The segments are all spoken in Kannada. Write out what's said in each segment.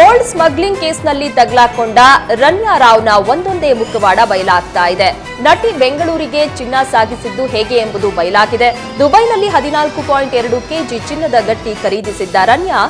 ಗೋಲ್ಡ್ ಸ್ಮಗ್ಲಿಂಗ್ ಕೇಸ್ನಲ್ಲಿ ತಗ್ಲಾಕೊಂಡ ರನ್ಯಾ ರಾವ್ನ ಒಂದೊಂದೇ ಮುಖವಾಡ ಬಯಲಾಗ್ತಾ ಇದೆ. ನಟಿ ಬೆಂಗಳೂರಿಗೆ ಚಿನ್ನ ಸಾಗಿಸಿದ್ದು ಹೇಗೆ ಎಂಬುದು ಬಯಲಾಗಿದೆ. ದುಬೈನಲ್ಲಿ ಹದಿನಾಲ್ಕು ಪಾಯಿಂಟ್ ಎರಡು ಕೆಜಿ ಚಿನ್ನದ ಗಟ್ಟಿ ಖರೀದಿಸಿದ್ದ ರನ್ಯಾ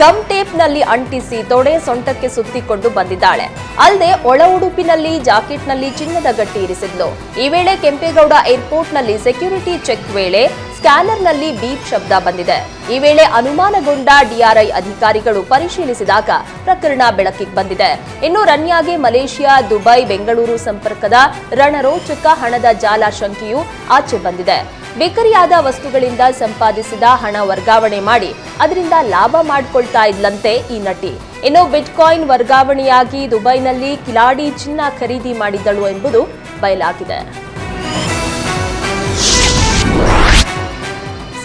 ಗಮ್ ಟೇಪ್ನಲ್ಲಿ ಅಂಟಿಸಿ ತೊಡೆ ಸೊಂಟಕ್ಕೆ ಸುತ್ತಿಕೊಂಡು ಬಂದಿದ್ದಾಳೆ. ಅಲ್ಲದೆ ಒಳ ಉಡುಪಿನಲ್ಲಿ ಜಾಕೆಟ್ನಲ್ಲಿ ಚಿನ್ನದ ಗಟ್ಟಿ ಇರಿಸಿದ್ಲು. ಈ ವೇಳೆ ಕೆಂಪೇಗೌಡ ಏರ್ಪೋರ್ಟ್ನಲ್ಲಿ ಸೆಕ್ಯೂರಿಟಿ ಚೆಕ್ ವೇಳೆ ಸ್ಕ್ಯಾನರ್ನಲ್ಲಿ ಬೀಪ್ ಶಬ್ದ ಬಂದಿದೆ. ಈ ವೇಳೆ ಅನುಮಾನಗೊಂಡ ಡಿಆರ್ಐ ಅಧಿಕಾರಿಗಳು ಪರಿಶೀಲಿಸಿದಾಗ ಪ್ರಕರಣ ಬೆಳಕಿಗೆ ಬಂದಿದೆ. ಇನ್ನು ರನ್ಯಾಗೆ ಮಲೇಷಿಯಾ, ದುಬೈ, ಬೆಂಗಳೂರು ಸಂಪರ್ಕದ ರಣರೋಚಕ ಹಣದ ಜಾಲ ಶಂಕೆಯು ಆಚೆ ಬಂದಿದೆ. ಬೇಕರಿಯಾದ ವಸ್ತುಗಳಿಂದ ಸಂಪಾದಿಸಿದ ಹಣ ವರ್ಗಾವಣೆ ಮಾಡಿ ಅದರಿಂದ ಲಾಭ ಮಾಡ್ಕೊಳ್ತಾ ಇದ್ಲಂತೆ ಈ ನಟಿ. ಇನ್ನು ಬಿಟ್ಕಾಯಿನ್ ವರ್ಗಾವಣೆಯಾಗಿ ದುಬೈನಲ್ಲಿ ಕಿಲಾಡಿ ಚಿನ್ನ ಖರೀದಿ ಮಾಡಿದ್ದಳು ಎಂಬುದು ಬಯಲಾಗಿದೆ.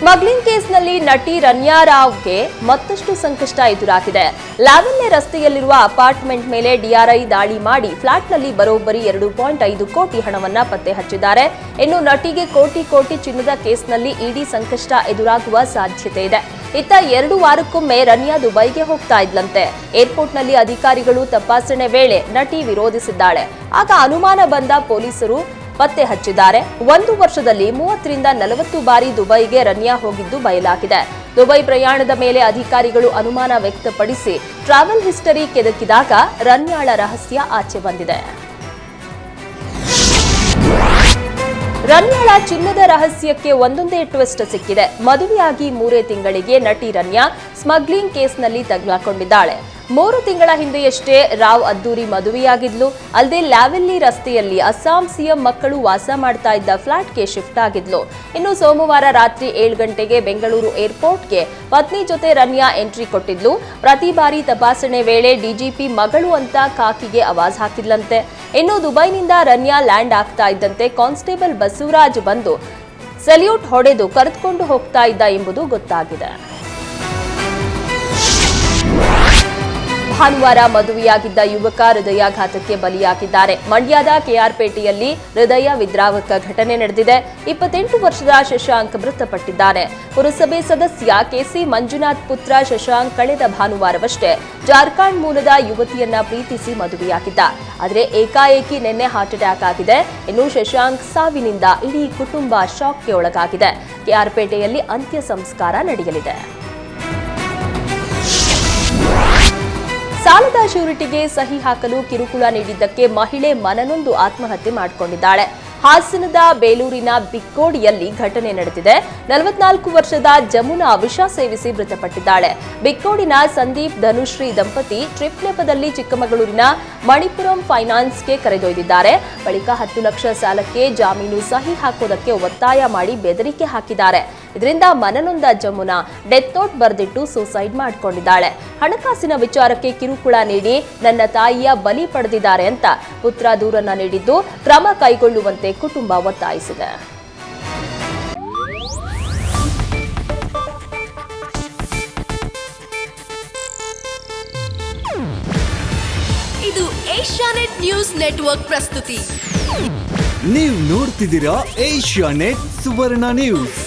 ಸ್ಮಗ್ಲಿಂಗ್ ಕೇಸ್ನಲ್ಲಿ ನಟಿ ರನ್ಯಾ ರಾವ್ಗೆ ಮತ್ತಷ್ಟು ಸಂಕಷ್ಟ ಎದುರಾಗಿದೆ. ಲಾವಣ್ಯ ರಸ್ತೆಯಲ್ಲಿರುವ ಅಪಾರ್ಟ್ಮೆಂಟ್ ಮೇಲೆ ಡಿಆರ್ಐ ದಾಳಿ ಮಾಡಿ ಫ್ಲಾಟ್ನಲ್ಲಿ ಬರೋಬ್ಬರಿ ಎರಡು ಪಾಯಿಂಟ್ ಐದು ಕೋಟಿ ಹಣವನ್ನ ಪತ್ತೆ ಹಚ್ಚಿದ್ದಾರೆ. ಇನ್ನು ನಟಿಗೆ ಕೋಟಿ ಕೋಟಿ ಚಿನ್ನದ ಕೇಸ್ನಲ್ಲಿ ಇಡಿ ಸಂಕಷ್ಟ ಎದುರಾಗುವ ಸಾಧ್ಯತೆ ಇದೆ. ಇತ್ತ ಎರಡು ವಾರಕ್ಕೊಮ್ಮೆ ರನ್ಯಾ ದುಬೈಗೆ ಹೋಗ್ತಾ ಇದ್ಲಂತೆ. ಏರ್ಪೋರ್ಟ್ನಲ್ಲಿ ಅಧಿಕಾರಿಗಳು ತಪಾಸಣೆ ವೇಳೆ ನಟಿ ವಿರೋಧಿಸಿದ್ದಾಳೆ. ಆಗ ಅನುಮಾನ ಬಂದ ಪೊಲೀಸರು ಪತ್ತೆ ಹಚ್ಚಿದ್ದಾರೆ. ಒಂದು ವರ್ಷದಲ್ಲಿ ಮೂವತ್ತರಿಂದ ನಲವತ್ತು ಬಾರಿ ದುಬೈಗೆ ರನ್ಯಾ ಹೋಗಿದ್ದು ಬಯಲಾಗಿದೆ. ದುಬೈ ಪ್ರಯಾಣದ ಮೇಲೆ ಅಧಿಕಾರಿಗಳು ಅನುಮಾನ ವ್ಯಕ್ತಪಡಿಸಿ ಟ್ರಾವೆಲ್ ಹಿಸ್ಟರಿ ಕೆದಕಿದಾಗ ರನ್ಯಾಳ ರಹಸ್ಯ ಆಚೆ ಬಂದಿದೆ. ರನ್ಯಾಳ ಚಿನ್ನದ ರಹಸ್ಯಕ್ಕೆ ಒಂದೊಂದೇ ಟ್ವಿಸ್ಟ್ ಸಿಕ್ಕಿದೆ. ಮದುವೆಯಾಗಿ ಮೂರೇ ತಿಂಗಳಿಗೆ ನಟಿ ರನ್ಯಾ ಸ್ಮಗ್ಲಿಂಗ್ ಕೇಸ್ನಲ್ಲಿ ತಗ್ಲಾಕೊಂಡಿದ್ದಾಳೆ. ಮೂರು ತಿಂಗಳ ಹಿಂದೆಯಷ್ಟೇ ರಾವ್ ಅದ್ದೂರಿ ಮದುವೆಯಾಗಿದ್ಲು. ಅಲ್ಲದೆ ಲ್ಯಾವೆಲ್ಲಿ ರಸ್ತೆಯಲ್ಲಿ ಅಸ್ಸಾಂ ಸಿಎಂ ಮಕ್ಕಳು ವಾಸ ಮಾಡ್ತಾ ಇದ್ದ ಫ್ಲಾಟ್ಗೆ ಶಿಫ್ಟ್ ಆಗಿದ್ಲು. ಇನ್ನು ಸೋಮವಾರ ರಾತ್ರಿ ಏಳು ಗಂಟೆಗೆ ಬೆಂಗಳೂರು ಏರ್ಪೋರ್ಟ್ಗೆ ಪತ್ನಿ ಜೊತೆ ರನ್ಯಾ ಎಂಟ್ರಿ ಕೊಟ್ಟಿದ್ಲು. ಪ್ರತಿ ಬಾರಿ ತಪಾಸಣೆ ವೇಳೆ ಡಿಜಿಪಿ ಮಗಳು ಅಂತ ಕಾಕಿಗೆ ಆವಾಜ್ ಹಾಕಿದ್ಲಂತೆ. ಇನ್ನು ದುಬೈನಿಂದ ರನ್ಯಾ ಲ್ಯಾಂಡ್ ಆಗ್ತಾ ಇದ್ದಂತೆ ಕಾನ್ಸ್ಟೇಬಲ್ ಬಸವರಾಜ್ ಬಂದು ಸಲ್ಯೂಟ್ ಹೊಡೆದು ಕರೆದುಕೊಂಡು ಹೋಗ್ತಾ ಇದ್ದ ಎಂಬುದು ಗೊತ್ತಾಗಿದೆ. ಭಾನುವಾರ ಮದುವೆಯಾಗಿದ್ದ ಯುವಕ ಹೃದಯಾಘಾತಕ್ಕೆ ಬಲಿಯಾಗಿದ್ದಾರೆ. ಮಂಡ್ಯದ ಕೆಆರ್ಪೇಟೆಯಲ್ಲಿ ಹೃದಯ ವಿದ್ರಾವಕ ಘಟನೆ ನಡೆದಿದೆ. ಇಪ್ಪತ್ತೆಂಟು ವರ್ಷದ ಶಶಾಂಕ್ ಮೃತಪಟ್ಟಿದ್ದಾನೆ ಪುರಸಭೆ ಸದಸ್ಯ ಕೆಸಿ ಮಂಜುನಾಥ್ ಪುತ್ರ ಶಶಾಂಕ್ ಕಳೆದ ಭಾನುವಾರವಷ್ಟೇ ಜಾರ್ಖಂಡ್ ಮೂಲದ ಯುವತಿಯನ್ನ ಪ್ರೀತಿಸಿ ಮದುವೆಯಾಗಿದ್ದ. ಆದರೆ ಏಕಾಏಕಿ ನಿನ್ನೆ ಹಾರ್ಟ್ ಅಟ್ಯಾಕ್ ಆಗಿದೆ. ಇನ್ನು ಶಶಾಂಕ್ ಸಾವಿನಿಂದ ಇಡೀ ಕುಟುಂಬ ಶಾಕ್ಗೆ ಒಳಗಾಗಿದೆ. ಕೆಆರ್ಪೇಟೆಯಲ್ಲಿ ಅಂತ್ಯ ಸಂಸ್ಕಾರ ನಡೆಯಲಿದೆ. ಸಾಲದ ಶ್ಯೂರಿಟಿಗೆ ಸಹಿ ಹಾಕಲು ಕಿರುಕುಳ ನೀಡಿದ್ದಕ್ಕೆ ಮಹಿಳೆ ಮನನೊಂದು ಆತ್ಮಹತ್ಯೆ ಮಾಡಿಕೊಂಡಿದ್ದಾಳೆ. ಹಾಸನದ ಬೇಲೂರಿನ ಬಿಕ್ಕೋಡಿಯಲ್ಲಿ ಘಟನೆ ನಡೆದಿದೆ. ನಲವತ್ನಾಲ್ಕು ವರ್ಷದ ಜಮುನಾ ವಿಷ ಸೇವಿಸಿ ಮೃತಪಟ್ಟಿದ್ದಾಳೆ. ಬಿಕ್ಕೋಡಿನ ಸಂದೀಪ್, ಧನುಶ್ರೀ ದಂಪತಿ ಟ್ರಿಪ್ ನೆಪದಲ್ಲಿ ಚಿಕ್ಕಮಗಳೂರಿನ ಮಣಿಪುರಂ ಫೈನಾನ್ಸ್ಗೆ ಕರೆದೊಯ್ದಿದ್ದಾರೆ. ಬಳಿಕ ಹತ್ತು ಲಕ್ಷ ಸಾಲಕ್ಕೆ ಜಾಮೀನು ಸಹಿ ಹಾಕೋದಕ್ಕೆ ಒತ್ತಾಯ ಮಾಡಿ ಬೆದರಿಕೆ ಹಾಕಿದ್ದಾರೆ. ಇದರಿಂದ ಮನನೊಂದ ಜಮುನಾ ಡೆತ್ ನೋಟ್ ಬರೆದಿಟ್ಟು ಸೂಸೈಡ್ ಮಾಡಿಕೊಂಡಿದ್ದಾಳೆ. ಹಣಕಾಸಿನ ವಿಚಾರಕ್ಕೆ ಕಿರುಕುಳ ನೀಡಿ ನನ್ನ ತಾಯಿಯ ಬಲಿ ಪಡೆದಿದ್ದಾರೆ ಅಂತ ಪುತ್ರ ದೂರನ್ನ ನೀಡಿದ್ದು ಕ್ರಮ ಕೈಗೊಳ್ಳುವಂತೆ ಕುಟುಂಬ ಒತ್ತಾಯಿಸಿದೆ. ಇದು ಏಷ್ಯಾನೆಟ್ ನ್ಯೂಸ್ ನೆಟ್ವರ್ಕ್ ಪ್ರಸ್ತುತಿ. ನೀವು ನೋಡ್ತಿದ್ದೀರಾ ಏಷ್ಯಾನೆಟ್ ಸುವರ್ಣ ನ್ಯೂಸ್.